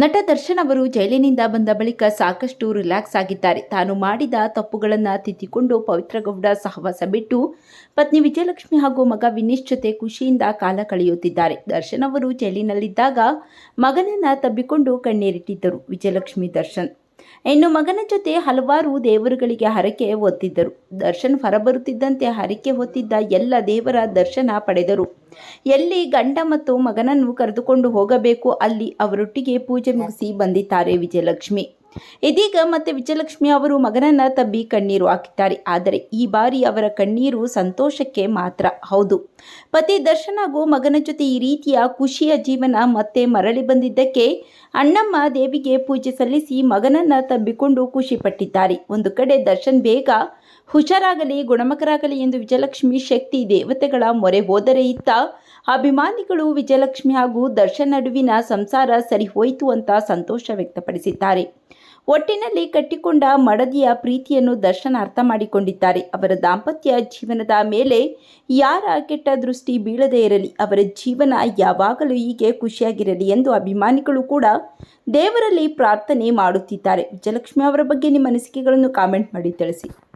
ನಟ ದರ್ಶನ್ ಅವರು ಜೈಲಿನಿಂದ ಬಂದ ಬಳಿಕ ಸಾಕಷ್ಟು ರಿಲ್ಯಾಕ್ಸ್ ಆಗಿದ್ದಾರೆ. ತಾನು ಮಾಡಿದ ತಪ್ಪುಗಳನ್ನು ತಿದ್ದಿಕೊಂಡು ಪವಿತ್ರಗೌಡ ಸಹವಾಸ ಬಿಟ್ಟು ಪತ್ನಿ ವಿಜಯಲಕ್ಷ್ಮಿ ಹಾಗೂ ಮಗ ವಿನೀಶ್ ಜೊತೆ ಖುಷಿಯಿಂದ ಕಾಲ ಕಳೆಯುತ್ತಿದ್ದಾರೆ. ದರ್ಶನ್ ಅವರು ಜೈಲಿನಲ್ಲಿದ್ದಾಗ ಮಗನನ್ನ ತಬ್ಬಿಕೊಂಡು ಕಣ್ಣೀರಿಟ್ಟಿದ್ದರು ವಿಜಯಲಕ್ಷ್ಮಿ ದರ್ಶನ್. ಇನ್ನು ಮಗನ ಜೊತೆ ಹಲವಾರು ದೇವರುಗಳಿಗೆ ಹರಕೆ ಹೊತ್ತಿದ್ದರು. ದರ್ಶನ್ ಹೊರಬರುತ್ತಿದ್ದಂತೆ ಹರಕೆ ಹೊತ್ತಿದ್ದ ಎಲ್ಲ ದೇವರ ದರ್ಶನ ಪಡೆದರು. ಎಲ್ಲಿ ಗಂಡ ಮತ್ತು ಮಗನನ್ನು ಕರೆದುಕೊಂಡು ಹೋಗಬೇಕು, ಅಲ್ಲಿ ಅವರೊಟ್ಟಿಗೆ ಪೂಜೆ ಮುಗಿಸಿ ಬಂದಿದ್ದಾರೆ ವಿಜಯಲಕ್ಷ್ಮಿ. ಇದೀಗ ಮತ್ತೆ ವಿಜಯಲಕ್ಷ್ಮಿ ಅವರು ಮಗನನ್ನ ತಬ್ಬಿ ಕಣ್ಣೀರು ಹಾಕಿದ್ದಾರೆ. ಆದರೆ ಈ ಬಾರಿ ಅವರ ಕಣ್ಣೀರು ಸಂತೋಷಕ್ಕೆ ಮಾತ್ರ. ಹೌದು. ಪತಿ ದರ್ಶನ್ ಹಾಗೂ ಮಗನ ಜೊತೆ ಈ ರೀತಿಯ ಖುಷಿಯ ಜೀವನ ಮತ್ತೆ ಮರಳಿ ಬಂದಿದ್ದಕ್ಕೆ ಅಣ್ಣಮ್ಮ ದೇವಿಗೆ ಪೂಜೆ ಸಲ್ಲಿಸಿ ಮಗನನ್ನ ತಬ್ಬಿಕೊಂಡು ಖುಷಿ ಪಟ್ಟಿದ್ದಾರೆ. ಒಂದು ಕಡೆ ದರ್ಶನ್ ಬೇಗ ಹುಷಾರಾಗಲಿ, ಗುಣಮುಖರಾಗಲಿ ಎಂದು ವಿಜಯಲಕ್ಷ್ಮಿ ಶಕ್ತಿ ದೇವತೆಗಳ ಮೊರೆ ಹೋದರೆ ಇತ್ತ ಅಭಿಮಾನಿಗಳು ವಿಜಯಲಕ್ಷ್ಮಿ ಹಾಗೂ ದರ್ಶನ್ ನಡುವಿನ ಸಂಸಾರ ಸರಿ ಹೋಯಿತು ಅಂತ ಸಂತೋಷ ವ್ಯಕ್ತಪಡಿಸಿದ್ದಾರೆ. ಒಟ್ಟಿನಲ್ಲಿ ಕಟ್ಟಿಕೊಂಡ ಮಡದಿಯ ಪ್ರೀತಿಯನ್ನು ದರ್ಶನ್ ಅರ್ಥ ಮಾಡಿಕೊಂಡಿದ್ದಾರೆ. ಅವರ ದಾಂಪತ್ಯ ಜೀವನದ ಮೇಲೆ ಯಾರ ಕೆಟ್ಟ ದೃಷ್ಟಿ ಬೀಳದೇ ಇರಲಿ, ಅವರ ಜೀವನ ಯಾವಾಗಲೂ ಹೀಗೆ ಖುಷಿಯಾಗಿರಲಿ ಎಂದು ಅಭಿಮಾನಿಗಳು ಕೂಡ ದೇವರಲ್ಲಿ ಪ್ರಾರ್ಥನೆ ಮಾಡುತ್ತಿದ್ದಾರೆ. ವಿಜಯಲಕ್ಷ್ಮಿ ಅವರ ಬಗ್ಗೆ ನಿಮ್ಮ ಅನಿಸಿಕೆಗಳನ್ನು ಕಾಮೆಂಟ್ ಮಾಡಿ ತಿಳಿಸಿ.